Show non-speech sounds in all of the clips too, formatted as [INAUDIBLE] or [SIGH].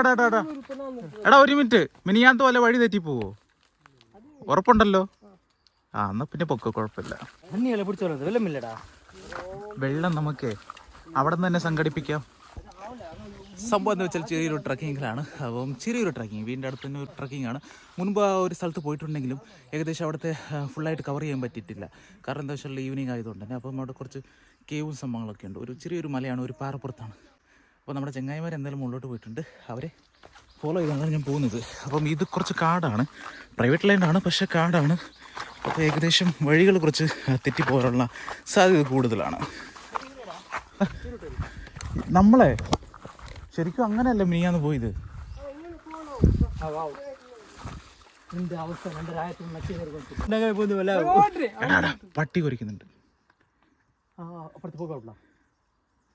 എടാ എടാ എടാ, എടാ. എടാ ഒരു മിനിറ്റ്. മിനിയാന്ത് പോലെ വഴി തെറ്റി പോവോ ഉറപ്പുണ്ടല്ലോ. ആ എന്നാ പിന്നെ പൊക്ക കുഴപ്പമില്ല. വെള്ളം നമുക്ക് അവിടെ നിന്ന് തന്നെ സംഘടിപ്പിക്കാം. സംഭവം എന്താ വെച്ചാൽ ചെറിയൊരു ട്രക്കിങ്ങിലാണ് അപ്പം ചെറിയൊരു ട്രക്കിങ് വീടിന്റെ അടുത്ത് തന്നെ ഒരു ട്രക്കിംഗ് ആണ് മുൻപ് ആ ഒരു സ്ഥലത്ത് പോയിട്ടുണ്ടെങ്കിലും ഏകദേശം അവിടുത്തെ ഫുള്ളായിട്ട് കവർ ചെയ്യാൻ പറ്റിയിട്ടില്ല. കാരണം എന്താ വെച്ചാൽ ഈവനിങ് ആയതുകൊണ്ട് തന്നെ. അപ്പം അവിടെ കുറച്ച് കേവും സംഭവങ്ങളൊക്കെ ഉണ്ട്. ഒരു ചെറിയൊരു മലയാണ് ഒരു പാറപ്പുറത്താണ്. അപ്പോൾ നമ്മുടെ ചെങ്ങായിമാർ എന്തായാലും മുകളിലോട്ട് പോയിട്ടുണ്ട്. അവരെ ഫോളോ ചെയ്താണ് ഞാൻ പോകുന്നത്. അപ്പം ഇത് കുറച്ച് കാടാണ്. പ്രൈവറ്റ് ലാൻഡാണ് പക്ഷേ കാടാണ്. അപ്പോൾ ഏകദേശം വഴികൾ കുറച്ച് തെറ്റിപ്പോകാനുള്ള സാധ്യത കൂടുതലാണ്. നമ്മളെ ശരിക്കും അങ്ങനെയല്ല മിനിയാന്ന് പോയത്? പട്ടി കുരയ്ക്കുന്നുണ്ട്. പോകാം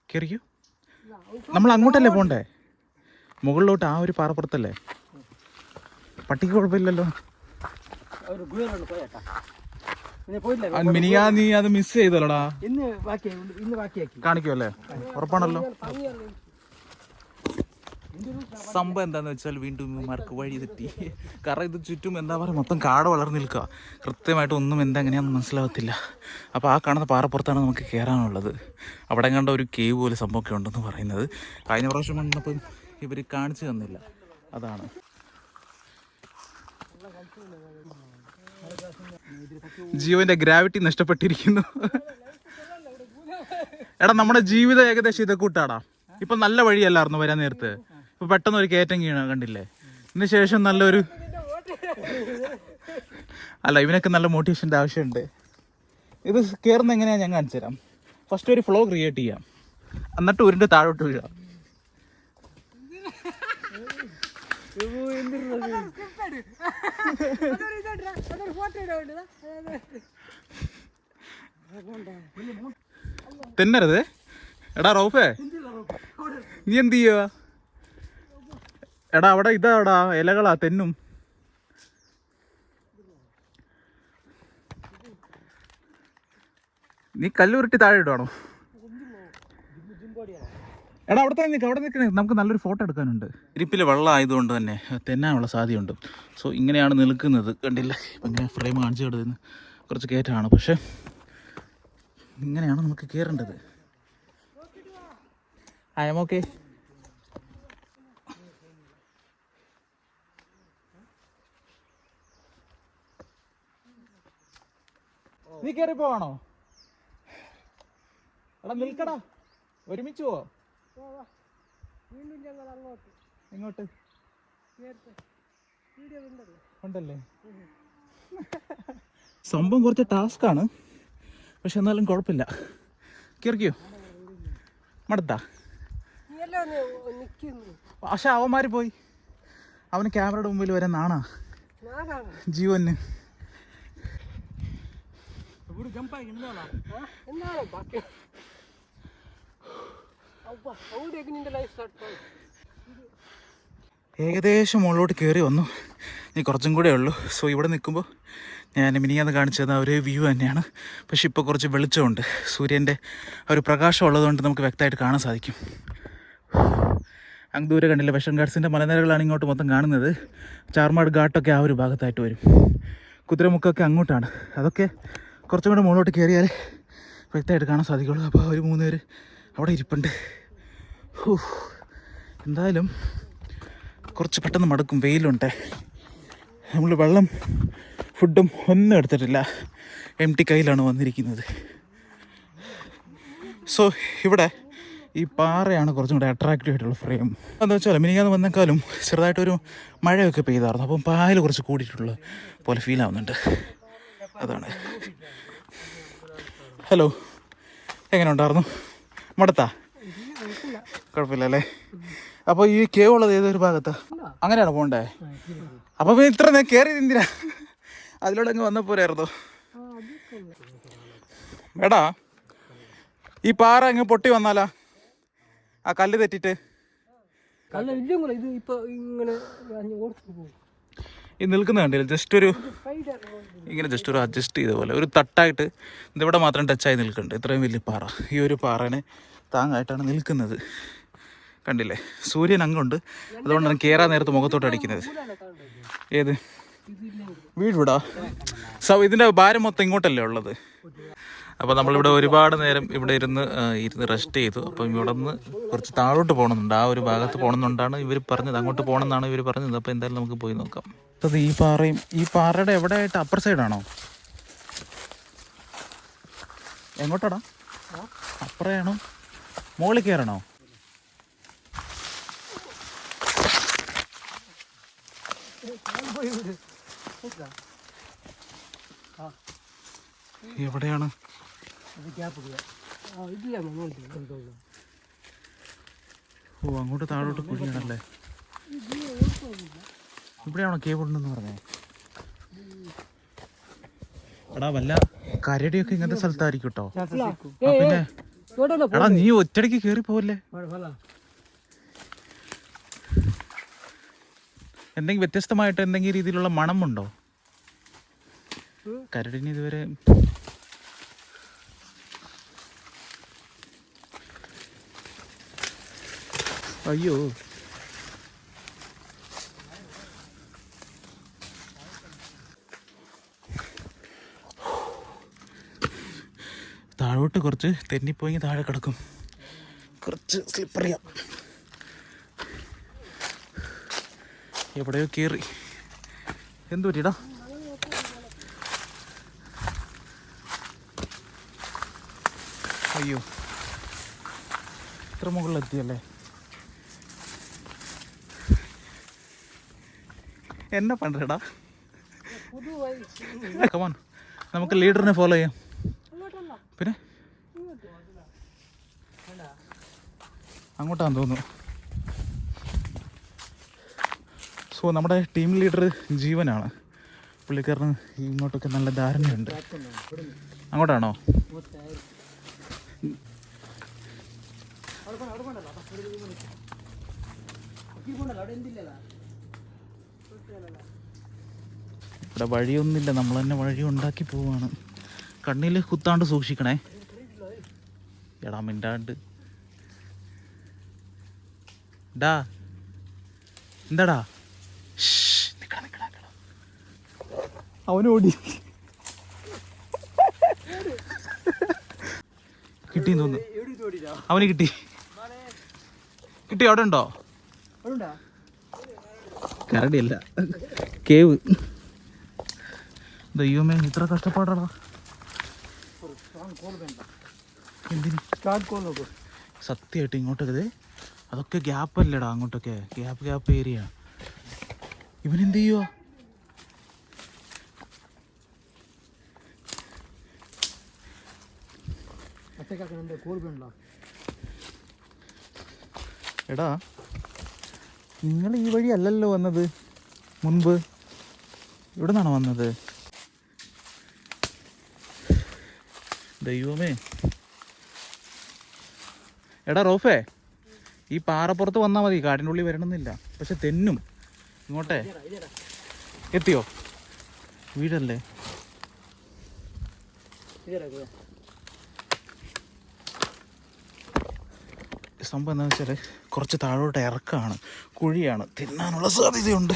കയറിക്കൂ നമ്മൾ അങ്ങോട്ടല്ലേ പോണ്ടേ? മുകളിലോട്ട് ആ ഒരു പാറപ്പുറത്തല്ലേ പട്ടിക്ക് കുഴപ്പമില്ലല്ലോ. മിനിയാ നീ അത് മിസ് ചെയ്തല്ലോടാ. ഇന്ന് കാണിക്കുമല്ലേ ഉറപ്പാണല്ലോ. സംഭവം എന്താന്ന് വെച്ചാൽ വീണ്ടും ഇവന്മാർക്ക് വഴി തെറ്റി. കാരണം ഇത് ചുറ്റും എന്താ പറയുക മൊത്തം കാട് വളർന്നു നിൽക്കുക കൃത്യമായിട്ട് ഒന്നും എന്താ എങ്ങനെയാണെന്ന് മനസ്സിലാവത്തില്ല. അപ്പോൾ ആ കാണുന്ന പാറപ്പുറത്താണ് നമുക്ക് കയറാനുള്ളത് അവിടെ കണ്ട ഒരു കേവ് പോലെ സംഭവമൊക്കെ ഉണ്ടെന്ന് പറയുന്നത്. കഴിഞ്ഞ പ്രാവശ്യം വന്നപ്പം ഇവർ കാണിച്ചു തന്നില്ല. അതാണ്. ജീവന്റെ ഗ്രാവിറ്റി നഷ്ടപ്പെട്ടിരിക്കുന്നു. എടാ നമ്മുടെ ജീവിതം ഏകദേശം ഇതൊക്കെ കൂട്ടാടാ. ഇപ്പൊ നല്ല വഴിയല്ലായിരുന്നു വരാൻ നേരത്ത്? ഇപ്പൊ പെട്ടെന്ന് ഒരു കയറ്റം വീണ കണ്ടില്ലേ? ഇതിന് ശേഷം നല്ലൊരു അല്ല ഇവനൊക്കെ നല്ല മോട്ടിവേഷന്റെ ആവശ്യമുണ്ട്. ഇത് കയറുന്ന എങ്ങനെയാ ഞാൻ കാണിച്ചു തരാം. ഫസ്റ്റ് ഒരു ഫ്ലോ ക്രിയേറ്റ് ചെയ്യാം. എന്നിട്ട് ഉരുണ്ട് താഴോട്ട് വീഴാം. തിന്നരുത്. എടാ റൗഫേ നീ എന്ത് ചെയ്യുക എടാ അവിടെ ഇതാടാ ഇലകളാ തെന്നും നീ കല്ലുരുട്ടി താഴെ ഇടുവാണോ? എടാ അവിടെ തന്നെ നിൽക്ക് അവിടെ നിൽക്കണേ നമുക്ക് നല്ലൊരു ഫോട്ടോ എടുക്കാനുണ്ട്. ഇരിപ്പിൽ വെള്ളം ആയതുകൊണ്ട് തന്നെ തെന്നാനുള്ള സാധ്യതയുണ്ട്. സോ ഇങ്ങനെയാണ് നിൽക്കുന്നത്. കണ്ടില്ല ഇപ്പം ഇങ്ങനെ ഫ്രെയിം കാണിച്ചു കിടന്ന് കുറച്ച് കയറ്റമാണ്. പക്ഷേ ഇങ്ങനെയാണ് നമുക്ക് കയറേണ്ടത്. ഐ എം ഓക്കെ നീ കേറി പോവാണോ? എടാ നിൽക്കടാ. ഒരുമിച്ച് പോ എങ്ങോട്ട് ഉണ്ടല്ലേ? സംഭവം കുറച്ച് ടാസ്ക് ആണ് പക്ഷെ എന്നാലും കുഴപ്പമില്ല. കയറിക്കോ മടുത്താ. പക്ഷെ അവന്മാര് പോയി. അവന് ക്യാമറയുടെ മുമ്പിൽ വരെ നാണാ. ജീവന്. ഇവിടെ ജമ്പായി എന്താണോ എന്താണ് ബാക്കി ಅವ್ವ ಹೌದು ನಿಂದ ಲೈಫ್ ಸ್ಟಾರ್ಟ್ ഏകദേശം മുകളിലോട്ട് കയറി വന്നു ഇനി കുറച്ചും കൂടെ ഉള്ളൂ സോ ഇവിടെ നിൽക്കുമ്പോൾ ഞാൻ മിനിയാന്ന് കാണിച്ചു തന്ന ഒരു വ്യൂ തന്നെയാണ് പക്ഷെ ഇപ്പോൾ കുറച്ച് വെളിച്ചമുണ്ട് സൂര്യൻ്റെ ആ ഒരു പ്രകാശം ഉള്ളതുകൊണ്ട് നമുക്ക് വ്യക്തമായിട്ട് കാണാൻ സാധിക്കും അങ്ങ് ദൂരെ കണ്ടില്ല വെഷൻ ഗാർഡ്സിൻ്റെ മലനിരകളാണ് ഇങ്ങോട്ട് മൊത്തം കാണുന്നത് ചാർമാട് ഘാട്ടൊക്കെ ആ ഒരു ഭാഗത്തായിട്ട് വരും കുതിരമുക്കൊക്കെ അങ്ങോട്ടാണ് അതൊക്കെ കുറച്ചും കൂടെ മുകളിലോട്ട് കയറിയാൽ വ്യക്തമായിട്ട് കാണാൻ സാധിക്കുള്ളൂ. അപ്പോൾ ഒരു മൂന്ന് പേര് അവിടെ ഇരിപ്പുണ്ട്. എന്തായാലും കുറച്ച് പെട്ടെന്ന് മടുക്കും. വെയിലുണ്ട്. നമ്മൾ വെള്ളം ഫുഡും ഒന്നും എടുത്തിട്ടില്ല. എം ടി കയ്യിലാണ് വന്നിരിക്കുന്നത്. സോ ഇവിടെ ഈ പാറയാണ് കുറച്ചും കൂടെ അട്രാക്റ്റീവ് ആയിട്ടുള്ള ഫ്രെയിം എന്താ വെച്ചാൽ മിനിക്കാന്ന് വന്നേക്കാളും ചെറുതായിട്ടൊരു മഴയൊക്കെ പെയ്തായിരുന്നു. അപ്പം പായൽ കുറച്ച് കൂടിയിട്ടുള്ള പോലെ ഫീൽ ആവുന്നുണ്ട്. അതാണ്. ഹലോ എങ്ങനെ ഉണ്ടായിരുന്നു മടത്താ? കുഴപ്പമില്ല അല്ലേ അപ്പോൾ ഈ കേവ് ഉള്ളത് ഏതൊരു ഭാഗത്താ? അങ്ങനെയാണ് പോകണ്ടേ അപ്പോൾ പിന്നെ ഇത്ര നേരം കയറി എന്തിനാ? അതിലൂടെ അങ്ങ് വന്നപ്പോരായിരുന്നു എടാ ഈ പാറ അങ്ങ് പൊട്ടി വന്നാലാ? ആ കല്ല് തെറ്റിട്ട്? കല്ല് ഇല്ല ഇത് ഇപ്പൊ ഇങ്ങനെ ഈ നിൽക്കുന്ന കണ്ടില്ല? ജസ്റ്റ് ഒരു ഇങ്ങനെ ജസ്റ്റ് ഒരു അഡ്ജസ്റ്റ് ചെയ്ത പോലെ. ഒരു തട്ടായിട്ട് ഇതിവിടെ മാത്രം ടച്ചായി നിൽക്കുന്നുണ്ട്. ഇത്രയും വലിയ പാറ. ഈ ഒരു പാറേനെ താങ്ങായിട്ടാണ് നിൽക്കുന്നത്. കണ്ടില്ലേ? സൂര്യൻ അങ്ങുണ്ട്. അതുകൊണ്ടാണ് കയറാൻ നേരത്ത് മുഖത്തോട്ട് അടിക്കുന്നത്. ഏത്? വീടുവിടാ സൗ സോ ഇതിന്റെ ഭാരം മൊത്തം ഇങ്ങോട്ടല്ലേ ഉള്ളത്? അപ്പോൾ നമ്മളിവിടെ ഒരുപാട് നേരം ഇവിടെ ഇരുന്ന് ഇരുന്ന് റെസ്റ്റ് ചെയ്തു. അപ്പം ഇവിടെ നിന്ന് കുറച്ച് താഴോട്ട് പോകണമെന്നുണ്ട് ആ ഒരു ഭാഗത്ത് പോകണമെന്നുണ്ടാണ് ഇവർ പറഞ്ഞത്. അങ്ങോട്ട് പോകണമെന്നാണ് ഇവർ പറഞ്ഞത്. അപ്പോൾ എന്തായാലും നമുക്ക് പോയി നോക്കാം. അത് ഈ പാറയും ഈ പാറയുടെ എവിടെ ആയിട്ട് അപ്പർ സൈഡാണോ എങ്ങോട്ടാടാ? അപ്പറയാണോ? മുകളിൽ കയറണോ? എവിടെയാണ്? ഓ അങ്ങോട്ട് താഴോട്ട് കുഴിയാണല്ലേ? ഇവിടെയാണോ കേബിൾ ഉണ്ടെന്ന് പറഞ്ഞേ? എടാ വല്ല കരടിയൊക്കെ ഇങ്ങനത്തെ സ്ഥലത്തായിരിക്കും കേട്ടോ പിന്നെ എടാ നീ ഒറ്റടിക്ക് കേറി പോവല്ലേ? എന്തെങ്കിലും വ്യത്യസ്തമായിട്ട് എന്തെങ്കിലും രീതിയിലുള്ള മണമുണ്ടോ? കരടിന് ഇതുവരെ അയ്യോ. താഴോട്ട് കുറച്ച് തെന്നിപ്പോയി താഴെ കിടക്കും. കുറച്ച് സ്ലിപ്പർ സ്ലിപ്പറിയാം എവിടെയോ കയറി എന്തു പറ്റിയടാ? അയ്യോ. ഇത്ര മുകളിലെത്തിയല്ലേ? എന്നെ പണ്ടടാ. കമാൻ നമുക്ക് ലീഡറിനെ ഫോളോ ചെയ്യാം. പിന്നെ? അങ്ങോട്ടാന്ന് തോന്നുന്നു. സോ നമ്മുടെ ടീം ലീഡർ ജീവനാണ്. പുള്ളിക്കാരന് ഇങ്ങോട്ടൊക്കെ നല്ല ധാരണയുണ്ട്. അങ്ങോട്ടാണോ? ഇവിടെ വഴിയൊന്നുമില്ല. നമ്മൾ തന്നെ വഴി ഉണ്ടാക്കി പോവാണ്. കണ്ണിൽ കുത്താണ്ട് സൂക്ഷിക്കണേ. എടാ മിണ്ടാണ്ട്. ഡാ എന്താടാ. അവനോടി. കിട്ടി തോന്നുന്നു. അവന് കിട്ടി. കിട്ടി അവിടെ ഉണ്ടോ? കരടിയല്ല. കേവ്. ദൈവമേ ഇത്ര നോക്കൂ സത്യമായിട്ട് ഇങ്ങോട്ടൊക്കെ അതൊക്കെ ഗ്യാപ്പ് അല്ലേടാ അങ്ങോട്ടൊക്കെ. Gap gap area. ഇവനെന്ത് ചെയ്യുവോ? എടാ നിങ്ങൾ ഈ വഴി അല്ലല്ലോ വന്നത്. മുൻപ്. ഇവിടെ നിന്നാണ് വന്നത്? ദൈവമേ. എടാ റോഫേ ഈ പാറപ്പുറത്ത് വന്നാൽ മതി കാടിന്റെ ഉള്ളിൽ വരണമെന്നില്ല. പക്ഷെ തെന്നും. ഇങ്ങോട്ടെ. എത്തിയോ? വീടല്ലേ? സംഭവം എന്താണെന്ന് വെച്ചാൽ കുറച്ച് താഴോട്ട് ഇറക്കമാണ് കുഴിയാണ്. തിന്നാനുള്ള സാധ്യതയുണ്ട്.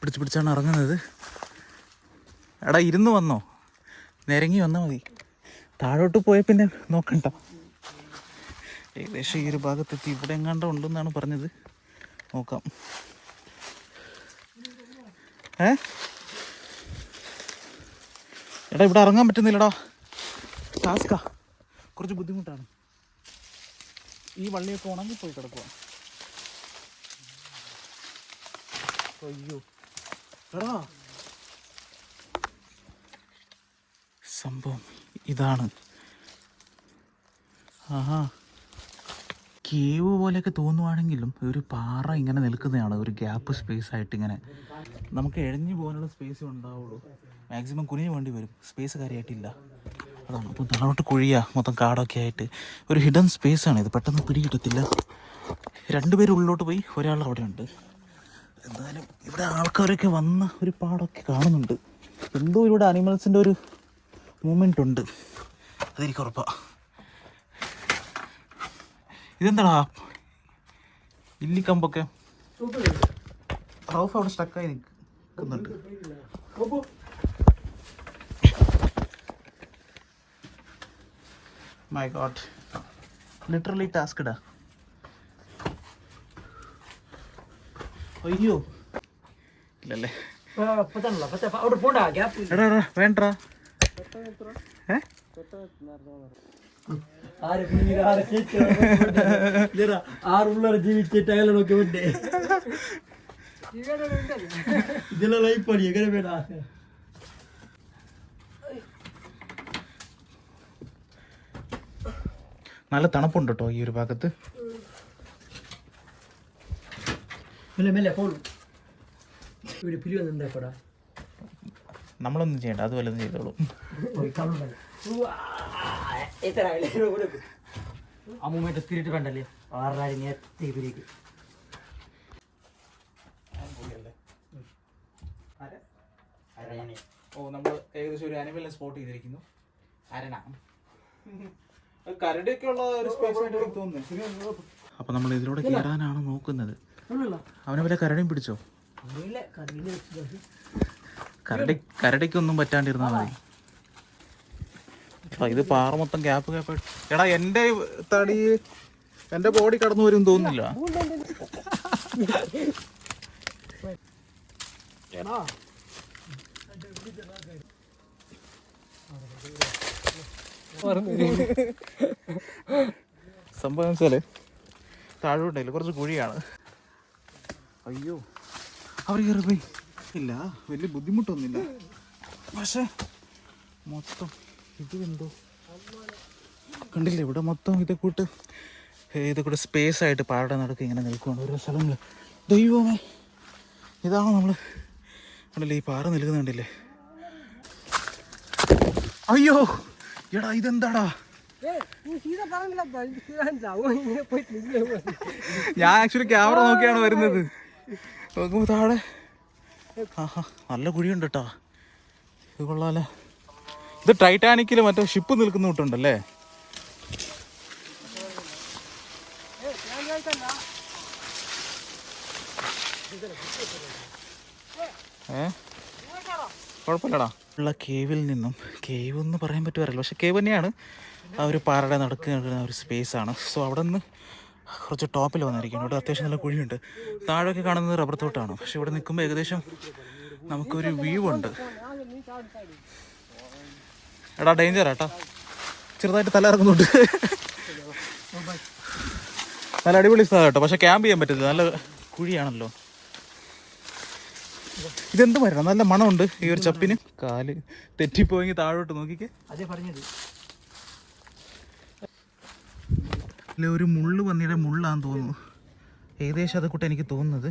പിടിച്ച് പിടിച്ചാണ് ഇറങ്ങുന്നത്. എടാ ഇരുന്ന് വന്നോ. നിരങ്ങി വന്നാൽ മതി. താഴോട്ട് പോയ പിന്നെ നോക്കണ്ട. ഏകദേശം ഈ ഒരു ഭാഗത്തെത്തി. ഇവിടെ എങ്ങാണ്ട് ഉണ്ടെന്നാണ് പറഞ്ഞത്. നോക്കാം. ഏ? എടാ ഇവിടെ ഇറങ്ങാൻ പറ്റുന്നില്ലടാ. ടാസ്ക കുറച്ച് ബുദ്ധിമുട്ടാണ്. ഈ വള്ളിയൊക്കെ ഉണങ്ങിപ്പോയി കിടക്കുക സംഭവം. ഇതാണ്. ആഹാ. കേവ് പോലെയൊക്കെ തോന്നുവാണെങ്കിലും ഒരു പാറ ഇങ്ങനെ നിൽക്കുന്നതാണ്. ഒരു ഗ്യാപ്പ് സ്പേസ് ആയിട്ട് ഇങ്ങനെ. നമുക്ക് എഴഞ്ഞു പോകാനുള്ള സ്പേസ് ഉണ്ടാവുള്ളൂ. മാക്സിമം കുനിഞ്ഞു വേണ്ടി വരും. സ്പേസ് കാര്യമായിട്ടില്ല അതാണ്. അപ്പോൾ താഴോട്ട് കുഴിയാ. മൊത്തം കാടൊക്കെ ആയിട്ട്. ഒരു ഹിഡൻ സ്പേസ് ആണ് ഇത്. പെട്ടെന്ന് പിടികിട്ടത്തില്ല. രണ്ടുപേർ ഉള്ളിലോട്ട് പോയി. ഒരാൾ അവിടെ ഉണ്ട്. എന്തായാലും ഇവിടെ ആൾക്കാരൊക്കെ വന്ന ഒരു പാടൊക്കെ കാണുന്നുണ്ട്. എന്തോ ഇവിടെ അനിമൽസിന്റെ ഒരു മൂമെന്റ് ഉണ്ട് അതെനിക്ക് ഉറപ്പാ ഇതെന്താടാ ഇല്ലിക്കമ്പൊക്കെ റൗഫ് അവിടെ സ്റ്റക്കായി നിൽക്കുന്നുണ്ട് മൈ ഗോഡ് ലിറ്ററലി ടാസ്ക്ഡാ അയ്യോ. ഇല്ലല്ലേ പത്തല്ല പത്ത അവിടെ പോണ്ട ഗ്യാപ്പ് എടാ എടാ വേണ്ടടാ ഏ ആര് കുഞ്ഞിന് ആര് ചേച്ചി ഇല്ലടാ, ആറ് പിള്ളേരെ ജീവിച്ചിട്ട് അയാളെ നോക്കി വിട്ടേ ഇതെല്ലാം ലൈഫ് പണി എങ്ങനെ വേണ്ട നല്ല തണുപ്പുണ്ട് കേട്ടോ ഈ ഒരു ഭാഗത്ത് മെല്ലെ മെല്ലെ പോളൂ ഇവിടെ പിരിവെന്നുണ്ടാക്കോടാ നമ്മളൊന്നും ചെയ്യണ്ട അത് വല്ലതും ചെയ്തോളൂ. അമ്മൂമ്മയുടെ സ്പിരിറ്റ് കണ്ടല്ലേ? ആറായിരം നേരത്തെ പിരിക്ക് ഓ നമ്മൾ ഏകദേശം ഒരു അനിമലിനെ സ്പോട്ട് ചെയ്തിരിക്കുന്നു. അരണ. കരടിയൊക്കെ ഉള്ള ഒരു സ്പേസ് തോന്നുന്നു. അപ്പൊ നമ്മൾ ഇതിലൂടെ കയറാനാണ് നോക്കുന്നത്? അവനെ വല്ല കരടിയും പിടിച്ചോ? വെച്ചത് കരടി കരടിക്കൊന്നും പറ്റാണ്ടിരുന്നാ മതി. ഇത് പാറ മൊത്തം ഗ്യാപ്പ് ഗ്യാപ്പ് എടാ എന്റെ തടി എന്റെ ബോഡി കടന്നു വരും തോന്നുന്നില്ല. സംഭവം വെച്ചാൽ താഴോട്ടില്ല കുറച്ച് കുഴിയാണ്. അയ്യോ. അവർ കയറി ഇല്ല വലിയ ബുദ്ധിമുട്ടൊന്നുമില്ല. പക്ഷേ മൊത്തം ഇത് എന്തോ കണ്ടില്ലേ ഇവിടെ മൊത്തം ഇതേ കൂട്ട് ഇതേ കൂടെ സ്പേസ് ആയിട്ട് പാടെ നടക്കുക ഇങ്ങനെ നിൽക്കുകയാണ് ഓരോ സ്ഥലങ്ങൾ ദൈവമേ ഇതാണ് നമ്മൾ കണ്ടില്ലേ ഈ പാറ നിൽക്കുന്ന കണ്ടില്ലേ? അയ്യോ എടാ ഇതെന്താടാ? ഞാൻ ആക്ച്വലി ക്യാമറ നോക്കിയാണ് വരുന്നത്. നോക്കുമ്പോ താഴെ നല്ല കുഴിയുണ്ട് കേട്ടോ ഇത് കൊള്ളാലോ. ഇത് ടൈറ്റാനിക്കിൽ മറ്റേ ഷിപ്പ് നിൽക്കുന്ന കൂട്ടുണ്ടല്ലേ കുഴപ്പമില്ലടാ. ഉള്ള കേവിൽ നിന്നും കേവ് എന്ന് പറയാൻ പറ്റുമായിരുന്നു പക്ഷെ കേവ് തന്നെയാണ്. ആ ഒരു പാറയുടെ നടക്കുന്ന ഒരു സ്പേസ് ആണ്. സോ അവിടെ നിന്ന് കുറച്ച് ടോപ്പിൽ വന്നിരിക്കുന്നു. ഇവിടെ അത്യാവശ്യം നല്ല കുഴിയുണ്ട്. താഴെയൊക്കെ കാണുന്നത് റബ്ബർ തോട്ടാണ്. പക്ഷെ ഇവിടെ നിൽക്കുമ്പോൾ ഏകദേശം നമുക്കൊരു വ്യൂ ഉണ്ട്. എടാ ഡേഞ്ചർ ഏട്ടാ ചെറുതായിട്ട് തല ഇറങ്ങുന്നുണ്ട്. നല്ല അടിപൊളി സ്ഥലം കേട്ടോ. പക്ഷെ ക്യാമ്പ് ചെയ്യാൻ പറ്റില്ല നല്ല കുഴിയാണല്ലോ. ഇതെന്ത് മരണം? നല്ല മണമുണ്ട് ഈ ഒരു ചപ്പിന്. കാൽ തെറ്റിപ്പോയെങ്കിൽ താഴോട്ട് നോക്കിക്കേ. അതേ പറഞ്ഞത് ഇല്ല ഒരു മുള്ളു പന്നിയുടെ മുള്ളാന്ന് തോന്നുന്നു. ഏകദേശം അതൊക്കെ എനിക്ക് തോന്നുന്നത്.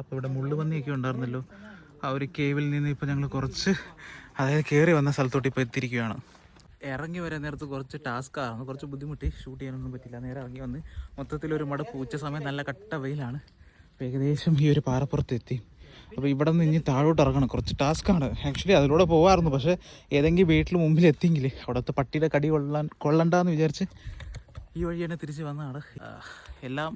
അപ്പോൾ ഇവിടെ മുള്ളു പന്നിയൊക്കെ ഉണ്ടായിരുന്നല്ലോ. ആ ഒരു കേവിൽ നിന്ന് ഇപ്പോൾ ഞങ്ങൾ കുറച്ച് അതായത് കയറി വന്ന സ്ഥലത്തോട്ട് ഇപ്പോൾ എത്തിയിരിക്കുകയാണ്. ഇറങ്ങി വരാൻ നേരത്ത് കുറച്ച് ടാസ്ക് ആയിരുന്നു കുറച്ച് ബുദ്ധിമുട്ടി. ഷൂട്ട് ചെയ്യാനൊന്നും പറ്റില്ല. നേരെ ഇറങ്ങി വന്ന് മൊത്തത്തിലൊരു മട പൂച്ച സമയം നല്ല കട്ട വെയിലാണ്. ഏകദേശം ഈ ഒരു പാറപ്പുറത്ത് എത്തി. അപ്പോൾ ഇവിടെ നിന്ന് ഇനി താഴോട്ട് ഇറങ്ങണം. കുറച്ച് ടാസ്ക്കാണ് ആക്ച്വലി അതിലൂടെ പോകാമായിരുന്നു പക്ഷേ ഏതെങ്കിലും വീട്ടിൽ മുമ്പിൽ എത്തിയെങ്കിൽ അവിടുത്തെ പട്ടിയുടെ കടി കൊള്ളാൻ കൊള്ളണ്ടെന്ന് വിചാരിച്ച് ഈ വഴി തന്നെ തിരിച്ച് വന്നതാണ്. എല്ലാം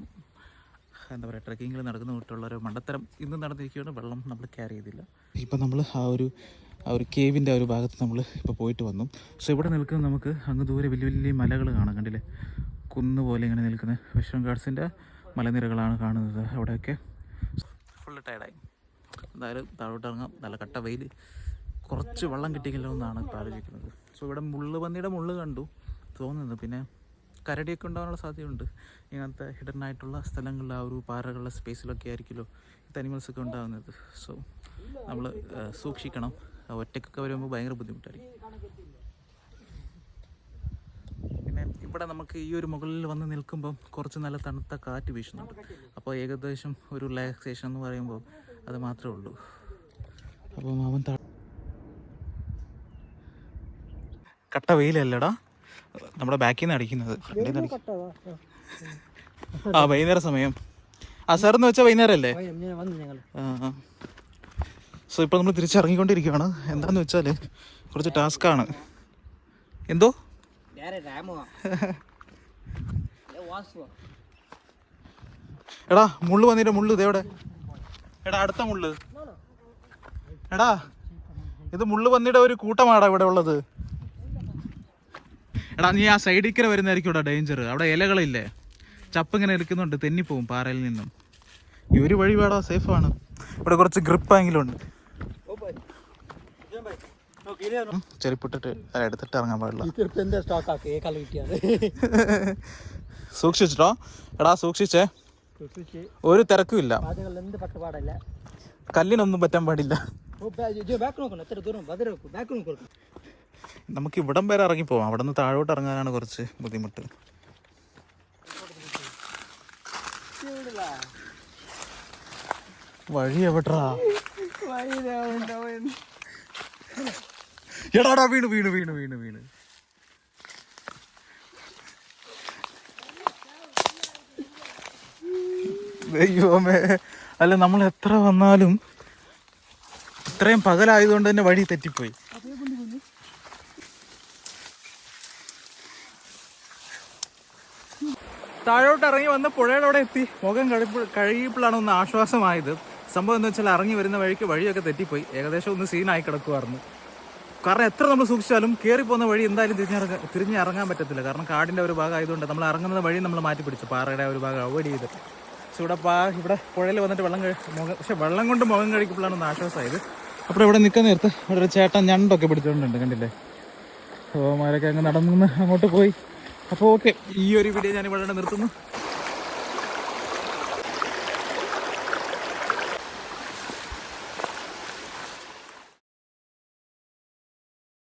എന്താ പറയുക ട്രക്കിങ്ങിൽ നടക്കുന്ന കൂട്ടുള്ള ഒരു മണ്ടത്തരം ഇന്ന് നടന്നിരിക്കുകയാണ്. വെള്ളം നമ്മൾ ക്യാരി ചെയ്തില്ല. ഇപ്പം നമ്മൾ ആ ഒരു ആ ഒരു കേവിന്റെ ആ ഒരു ഭാഗത്ത് നമ്മൾ ഇപ്പോൾ പോയിട്ട് വന്നു. സോ ഇവിടെ നിൽക്കുന്ന നമുക്ക് അങ്ങ് ദൂരെ വലിയ വലിയ മലകൾ കാണാം. കണ്ടില്ലേ? കുന്ന് പോലെ ഇങ്ങനെ നിൽക്കുന്ന വെസ്റ്റേൺ ഗാഡ്സിന്റെ മലനിരകളാണ് കാണുന്നത് അവിടെയൊക്കെ. ഫുള്ള് ടയർഡായി എന്തായാലും താഴോട്ട് ഇറങ്ങാം നല്ല കട്ട വെയിൽ. കുറച്ച് വെള്ളം കിട്ടിയില്ലോ എന്നാണ് ഇപ്പോൾ ആലോചിക്കുന്നത്. സോ ഇവിടെ മുള്ള് പന്നിയുടെ മുള്ള് കണ്ടു. തോന്നുന്നു. പിന്നെ കരടിയൊക്കെ ഉണ്ടാകാനുള്ള സാധ്യതയുണ്ട്. ഇങ്ങനത്തെ ഹിഡൻ ആയിട്ടുള്ള സ്ഥലങ്ങളിൽ ആ ഒരു പാറകളുടെ സ്പേസിലൊക്കെ ആയിരിക്കുമല്ലോ ഇത് അനിമൽസൊക്കെ ഉണ്ടാകുന്നത് സോ നമ്മൾ സൂക്ഷിക്കണം. ഒറ്റക്കൊക്കെ വരുമ്പോൾ ഭയങ്കര ബുദ്ധിമുട്ടായിരിക്കും. പിന്നെ ഇവിടെ നമുക്ക് ഈ ഒരു മുകളിൽ വന്ന് നിൽക്കുമ്പം കുറച്ച് നല്ല തണുത്ത കാറ്റ് വീശുന്നുണ്ട്. അപ്പോൾ ഏകദേശം ഒരു റിലാക്സേഷൻ എന്ന് പറയുമ്പോൾ അത് മാത്രമേ ഉള്ളൂ. അപ്പം അവൻ ത കട്ട വെയിലല്ലടാ. നമ്മുടെ ബാക്കിൽ നിന്ന് അടിക്കുന്നത്. ആ വൈകുന്നേര സമയം. ആ സാർ എന്ന് വെച്ചാൽ വൈകുന്നേരം അല്ലേ സോ ഇപ്പോൾ നമ്മൾ തിരിച്ചിറങ്ങിക്കൊണ്ടിരിക്കുകയാണ് എന്താന്ന് വെച്ചാൽ കുറച്ച് ടാസ്ക് ആണ്. എന്തോ? എടാ മുള്ളു വന്നിട്ട് മുള്ളു ഇതെവിടെ എടാ അടുത്ത മുള്ള്. എടാ ഇത് മുള്ള് വന്നിട ഒരു കൂട്ടമാടാ ഇവിടെ ഉള്ളത്. എടാ നീ ആ സൈഡിൽ സൈഡിക്കര വരുന്നതായിരിക്കും ഇവിടെ ഡേഞ്ചർ അവിടെ ഇലകളില്ലേ? ചപ്പ് ഇങ്ങനെ എടുക്കുന്നുണ്ട് തെന്നിപ്പോവും പാറയിൽ നിന്നും. ഈ ഒരു വഴി വേടാ സേഫാണ് ഇവിടെ കുറച്ച് ഗ്രിപ്പ് ഗ്രിപ്പായെങ്കിലും ഉണ്ട്. ചെരുപ്പിട്ടിട്ട് എടുത്തിട്ട് ഇറങ്ങാൻ പാടില്ല. [LAUGHS] സൂക്ഷിച്ചിട്ടോ? എടാ സൂക്ഷിച്ച്. ഒരു തിരക്കും ഇല്ല. കല്ലിനൊന്നും പറ്റാൻ പാടില്ല. നമുക്ക് ഇവിടം വരെ ഇറങ്ങി പോവാം. അവിടെ നിന്ന് താഴോട്ട് ഇറങ്ങാനാണ് കുറച്ച് ബുദ്ധിമുട്ട്. വഴി എവിടാ? എടാടാ വീണ് വീണ് വീണ് വീണ് വീണ്. അല്ല നമ്മൾ എത്ര വന്നാലും ഇത്രയും പകലായതുകൊണ്ട് തന്നെ വഴി തെറ്റിപ്പോയി. താഴോട്ട് ഇറങ്ങി വന്ന് പുഴയുടെ അവിടെ എത്തി. മുഖം കഴിപ്പ് കഴുകിയപ്പോഴാണ് ഒന്ന് ആശ്വാസമായത്. സംഭവം എന്ന് വെച്ചാൽ ഇറങ്ങി വരുന്ന വഴിക്ക് വഴിയൊക്കെ തെറ്റിപ്പോയി. ഏകദേശം ഒന്ന് സീനായി കിടക്കുമായിരുന്നു കാരണം എത്ര നമ്മൾ സൂക്ഷിച്ചാലും കയറി പോകുന്ന വഴി എന്തായാലും തിരിഞ്ഞിറങ്ങാൻ തിരിഞ്ഞ് ഇറങ്ങാൻ പറ്റത്തില്ല. കാരണം കാടിന്റെ ഒരു ഭാഗമായതുകൊണ്ട് നമ്മൾ ഇറങ്ങുന്ന വഴി നമ്മൾ മാറ്റി പിടിച്ചു പാറയുടെ ഒരു ഭാഗം അവോയ്ഡ് ചെയ്ത്. പക്ഷെ ഇവിടെ ഇവിടെ പുഴയിൽ വന്നിട്ട് വെള്ളം കഴി മുഖം പക്ഷെ വെള്ളം കൊണ്ട് മുഖം കഴിക്കുമ്പോഴാണ് ഒന്ന് ആശ്വാസമായത് അപ്പോൾ ഇവിടെ നിൽക്കുന്ന നേരത്ത് ഇവിടെ ഒരു ചേട്ടൻ ഞണ്ടൊക്കെ പിടിച്ചുകൊണ്ടുണ്ട് കണ്ടില്ലേ? അപ്പോൾ മാരൊക്കെ അങ്ങ് നടന്നു അങ്ങോട്ട് പോയി. അപ്പോൾ ഓക്കെ ഈ ഒരു വീഡിയോ ഞാൻ ഇവിടെ നിർത്തുന്നു.